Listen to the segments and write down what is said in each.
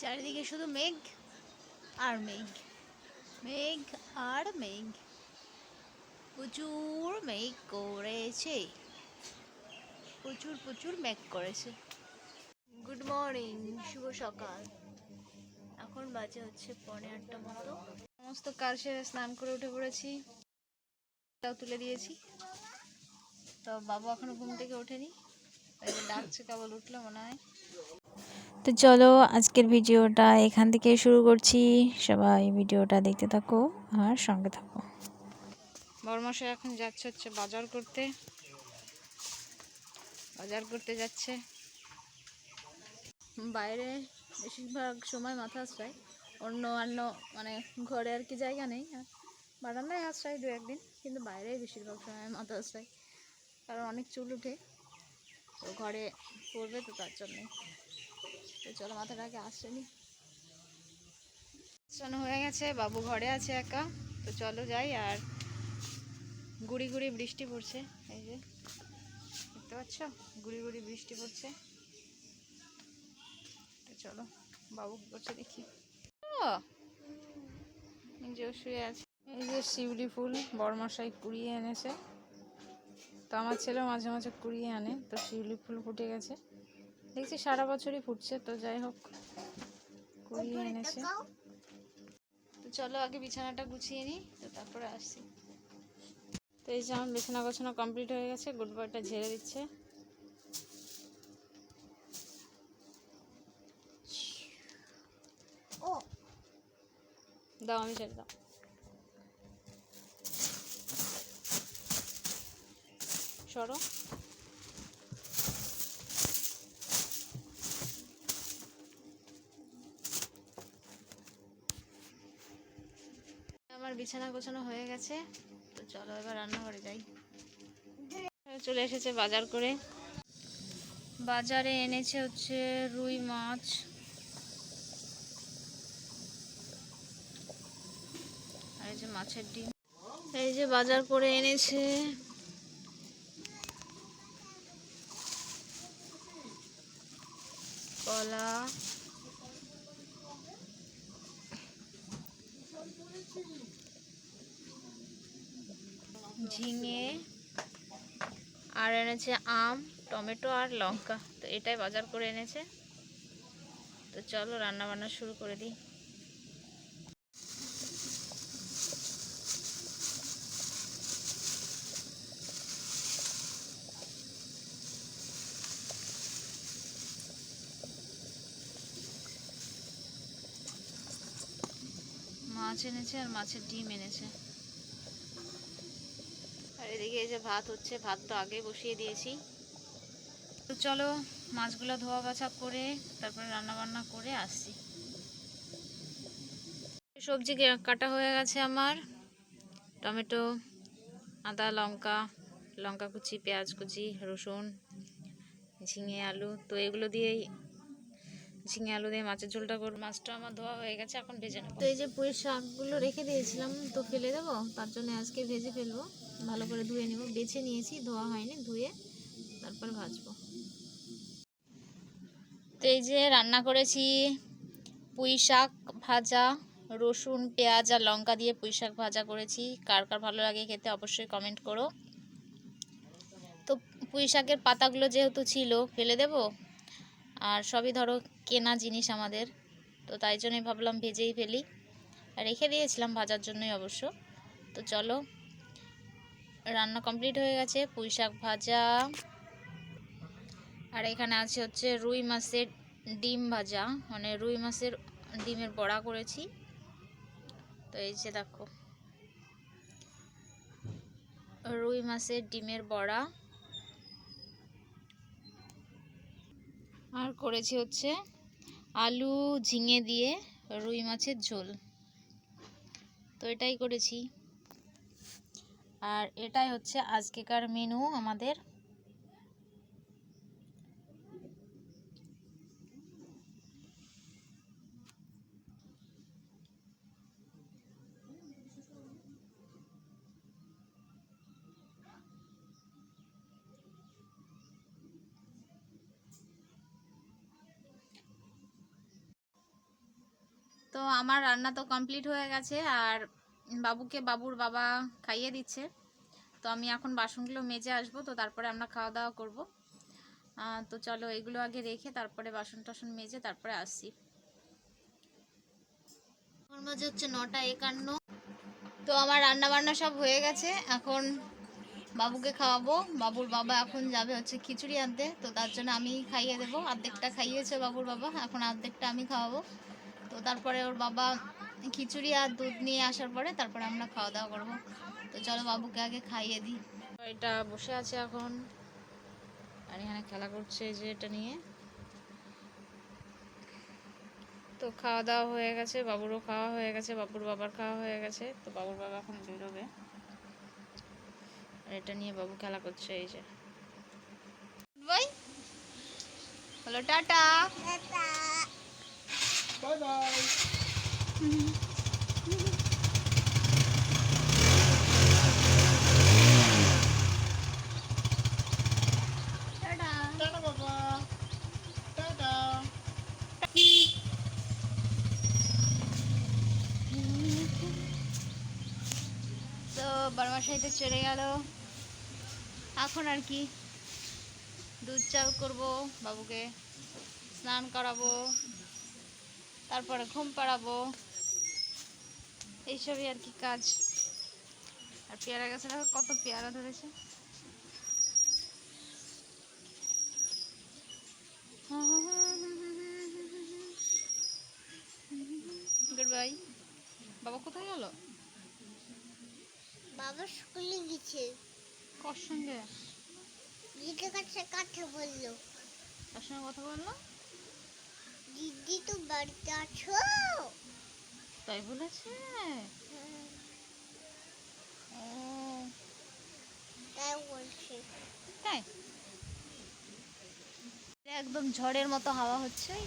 চারিদিকে শুধু মেঘ আর মেঘ। মেঘ আর মেঘ। প্রচুর মেঘ করেছে। প্রচুর প্রচুর মেঘ করেছে। গুড মর্নিং, শুভ সকাল। এখন বাজে হচ্ছে পৌনে আটটা মতো। সমস্ত কাজ সেরে স্নান করে উঠে পড়েছি। তুলে দিয়েছি। তো বাবু এখনও ঘুম থেকে ওঠেনি। ডাকছে কেবল উঠল মনে হয়। তো চলো আজকের ভিডিওটা এখান থেকে শুরু করছি। সবাই ভিডিওটা দেখতে থাকো আর সঙ্গে থাকো। বড়মশাই এখন যাচ্ছে হচ্ছে বাজার করতে। বাজার করতে যাচ্ছে। বাইরে বেশিরভাগ সময় মাথা আশ্রয়। অন্য অন্য মানে ঘরে আর কি জায়গা নেই। বারান্দায় আশ্রয় দু একদিন, কিন্তু বাইরে বেশিরভাগ সময় মাথা আশ্রয়। কারণ অনেক চুল উঠে, তো ঘরে পড়বে তো তার জন্যে চলো মাথাটাকে আসানো হয়ে গেছে বাবু ঘরে আছে একা। তো চলো যাই আর গুড়ি গুড়ি বৃষ্টি পড়ছে এই যে। দেখতে পাচ্ছ? গুড়ি গুড়ি বৃষ্টি পড়ছে। তো চলো বাবু কি করছে দেখি। ও, যে ও শুয়ে আছে। এই যে শিউলি ফুল বড়মশাই কুড়িয়ে এনেছে। তো আমার ছেলেও মাঝে মাঝে কুড়িয়ে আনে। তো শিউলি ফুল ফুটে গেছে। দেখছি সারা বছরই ফুটছে তো যাই হোক কুড়িয়ে এনেছে। তো চলো আগে বিছানাটা গুছিয়ে নিই তো তারপরে আসছি। তো এই যে আমার বিছানা গোছানো কমপ্লিট হয়ে গেছে গুড বয়টা ঝেড়ে দিচ্ছে। দাও আমি ছেড়ে দাও। সরো আমার বিছানা গোছানো হয়ে গেছে। তো চলো এবার রান্নাঘরে যাই। চলে এসেছে বাজার করে। বাজারে এনেছে হচ্ছে রুই মাছ। আর এই যে মাছের ডিম। এই যে বাজার করে এনেছে। কলা। ঝিঙে, আর এনেছে আম, টমেটো আর লঙ্কা। তো এটাই বাজার করে এনেছে। তো চলো রান্না বান্না শুরু করে দিই। মাছ এনেছে আর মাছের ডিম এনেছে। এদিকে এই যে ভাত হচ্ছে ভাত তো আগে বসিয়ে দিয়েছি। তো চলো মাছগুলো ধোয়া বাছা করে তারপরে রান্না বান্না করে আসছি। সবজি কাটা হয়ে গেছে আমার। টমেটো আদা লঙ্কা লঙ্কা কুচি পেঁয়াজ কুচি রসুন ঝিঙে আলু। তো এগুলো দিয়েই ঝিঙে আলু দিয়ে মাছের ঝোলটা করব। মাছটা আমার ধোয়া হয়ে গেছে এখন ভেজে নেব। তো এই যে পুঁই শাকগুলো রেখে দিয়েছিলাম তো ফেলে দেবো তার জন্য আজকে ভেজে ফেলব। ভালো করে ধুয়ে নেব। বেছে নিয়েছি, ধোয়া হয়নি, ধুয়ে তারপর ভাজবো। তো এই যে রান্না করেছি, পুঁই শাক ভাজা, রসুন, পেঁয়াজ আর লঙ্কা দিয়ে পুঁই শাক ভাজা করেছি। কার কার ভালো লাগে খেতে অবশ্যই কমেন্ট করো। তো পুঁই শাকের পাতাগুলো যেহেতু ছিল, ফেলে দেব। আর সবই ধরো কেনা জিনিস আমাদের, তো তাই জন্যই ভাবলাম ভেজেই ফেলি। রেখে দিয়েছিলাম ভাজার জন্যই অবশ্য। তো চলো রান্না কমপ্লিট হয়ে গেছে, পুঁই শাক ভাজা। আর এখানে আছে হচ্ছে রুই মাছের ডিম ভাজা মানে রুই মাছের ডিমের বড়া করেছি। তো এই যে দেখো, রুই মাছের ডিমের বড়া। আর করেছি হচ্ছে আলু ঝিঙে দিয়ে রুই মাছের ঝোল। তো এটাই করেছি। আর এটাই হচ্ছে আজকেকার মেনু আমাদের। তো আমার রান্না তো কমপ্লিট হয়ে গেছে আর বাবুকে বাবুর বাবা খাইয়ে দিচ্ছে। তো আমি এখন বাসনগুলো মেজে আসব, তো তারপরে আমরা খাওয়া দাওয়া করব তো চলো এগুলো আগে রেখে তারপরে বাসন টাসন মেজে তারপরে আসছি। এখন বাজে হচ্ছে নটা একান্ন। তো আমার রান্না বান্না সব হয়ে গেছে, এখন বাবুকে খাওয়াবো। বাবুর বাবা এখন যাবে হচ্ছে খিচুড়ি আনতে, তো তার জন্য আমি খাইয়ে দেবো। অর্ধেকটা খাইয়েছে বাবুর বাবা, এখন অর্ধেকটা আমি খাওয়াবো। তো তারপরে ওর বাবা খিচুড়ি আর দুধ নিয়ে আসার পরে তারপরে আমরা খাওয়া দাওয়া করব। তো চলো বাবুকে আগে খাইয়ে দিই। এটা বসে আছে এখন। আর এখানে খেলা করছে এই যে এটা নিয়ে। তো খাওয়া দাওয়া হয়ে গেছে বাবুরও খাওয়া হয়ে গেছে বাবুর বাবার খাওয়া হয়ে গেছে। তো বাবুর বাবা এখন বেরোবে। আর এটা নিয়ে বাবু খেলা করছে এই যে। বাই হলো tata. Bye bye. Tata tata বাবা টাটা তো চলে গেল। এখন আর কি? দুধ চাল করব, বাবুকে স্নান করাবো, তারপরে ঘুম পাড়াবো। এইসবই আর কি কাজ। আর পেয়ারা গাছে দেখো কত পেয়ারা ধরেছে? Goodbye. বাবা কোথায় গেল? বাবা স্কুলে গেছে। কর সঙ্গে? দিদির কাছে কথা বলল। তার সঙ্গে কথা বলল? দিদি তো বাড়িতে আছো? তাই বলেছে? তাই? একদম ঝড়ের মতো হাওয়া হচ্ছে এই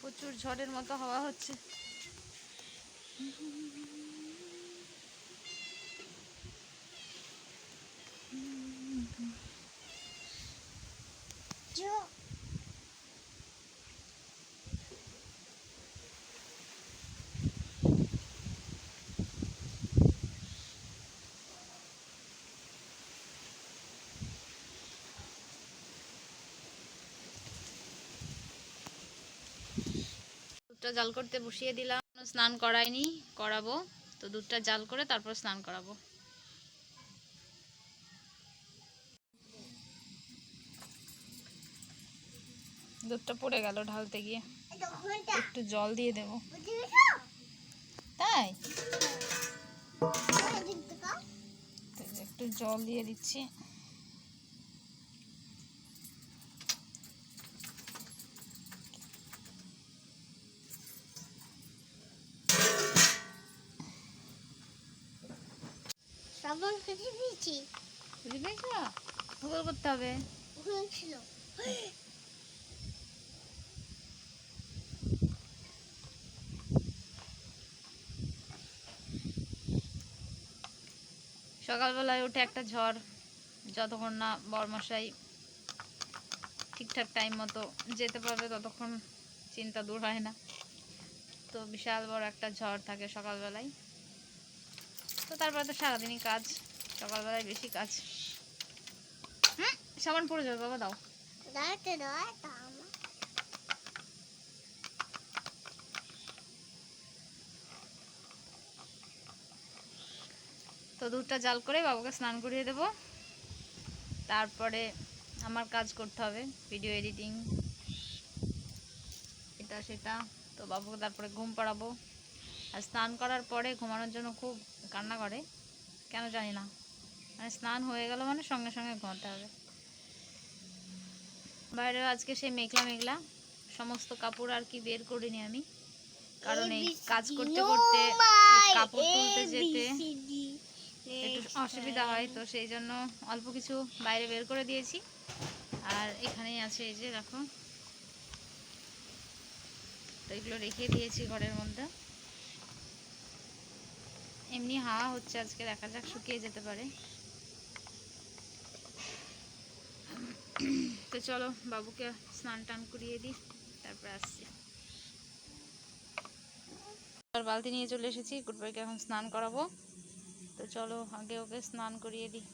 প্রচুর ঝড়ের মতো হাওয়া হচ্ছে। দুধটা জাল করতে বসিয়ে দিলাম। স্নান করাইনি, করাবো। তো দুধটা জাল করে তারপর স্নান করাবো। দুধটা পড়ে গেল ঢালতে গিয়ে। একটু জল দিয়ে দেবো। তাই? একটু জল দিয়ে দিচ্ছি। বুঝতে পেরেছ করতে হবে। হয়েছিল সকালবেলায় উঠে একটা ঝড়, যতক্ষণ না বরমশাই ঠিকঠাক টাইম মতো যেতে পারবে ততক্ষণ চিন্তা দূর হয় না। তো বিশাল বড় একটা ঝড় থাকে সকালবেলায়। তো তারপরে তো সারাদিনই কাজ, সকালবেলায় বেশি কাজ। হুম, সাবান পড়ে যাবে, বাবা, দাও দাঁড়াতে নয় তা আমার তো দুধটা জাল করে বাবাকে স্নান করিয়ে দেব। তারপরে আমার কাজ করতে হবে ভিডিও এডিটিং এটা সেটা। তো বাবুকে তারপরে ঘুম পাড়াবো। আর স্নান করার পরে ঘুমানোর জন্য খুব কান্না করে কেন জানি না। মানে স্নান হয়ে গেল মানে সঙ্গে সঙ্গে ঘুমাতে হবে। বাইরে আজকে সেই মেঘলা মেঘলা সমস্ত কাপড় আর কি বের করিনি আমি। কারণ এই কাজ করতে করতে কাপড় তুলতে যেতে একটু অসুবিধা হয় তো সেই জন্য অল্প কিছু বাইরে বের করে দিয়েছি। আর এখানেই আছে এই যে দেখো। তো এগুলো রেখে দিয়েছি ঘরের মধ্যে। এমনি হাওয়া হচ্ছে আজকে দেখা যাক শুকিয়ে যেতে পারে। তো চলো বাবুকে স্নান টান করিয়ে দিই তারপরে আসছি। বালতি নিয়ে চলে এসেছি গুডবাইকে এখন স্নান করাবো। তো চলো আগে ওকে স্নান করিয়ে দিই।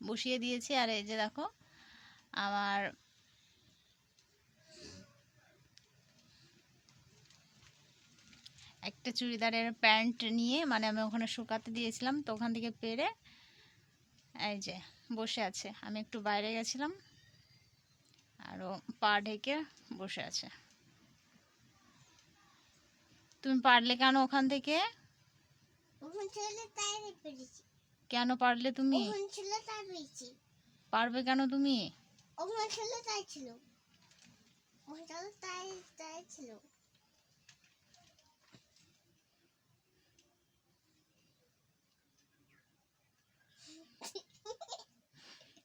বসিয়ে দিয়েছি আর এই যে দেখো আমার একটা চুড়িদারের প্যান্ট নিয়ে মানে আমি ওখানে শুকাতে দিয়েছিলাম তো ওখান থেকে পেরে এই যে বসে আছে। আমি একটু বাইরে গেছিলাম আরও পা ঢেকে বসে আছে। তুমি পারলে কেন ওখান থেকে? কেন পারলে তুমি? পারবে কেন তুমি?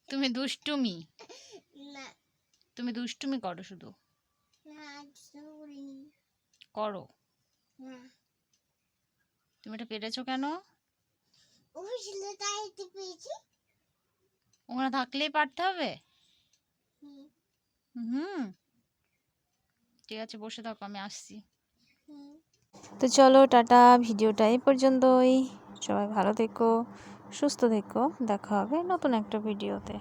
তুমি দুষ্টুমি। তুমি দুষ্টুমি করো শুধু। করো। তুমি এটা পেরেছ কেন? ওখানে থাকলেই পারতে হবে? হুম। হুম। ঠিক আছে বসে থাকো আমি আসছি। তো চলো টাটা ভিডিওটা এই পর্যন্তই। সবাই ভালো থেকো সুস্থ থেকো। দেখা হবে নতুন একটা ভিডিওতে।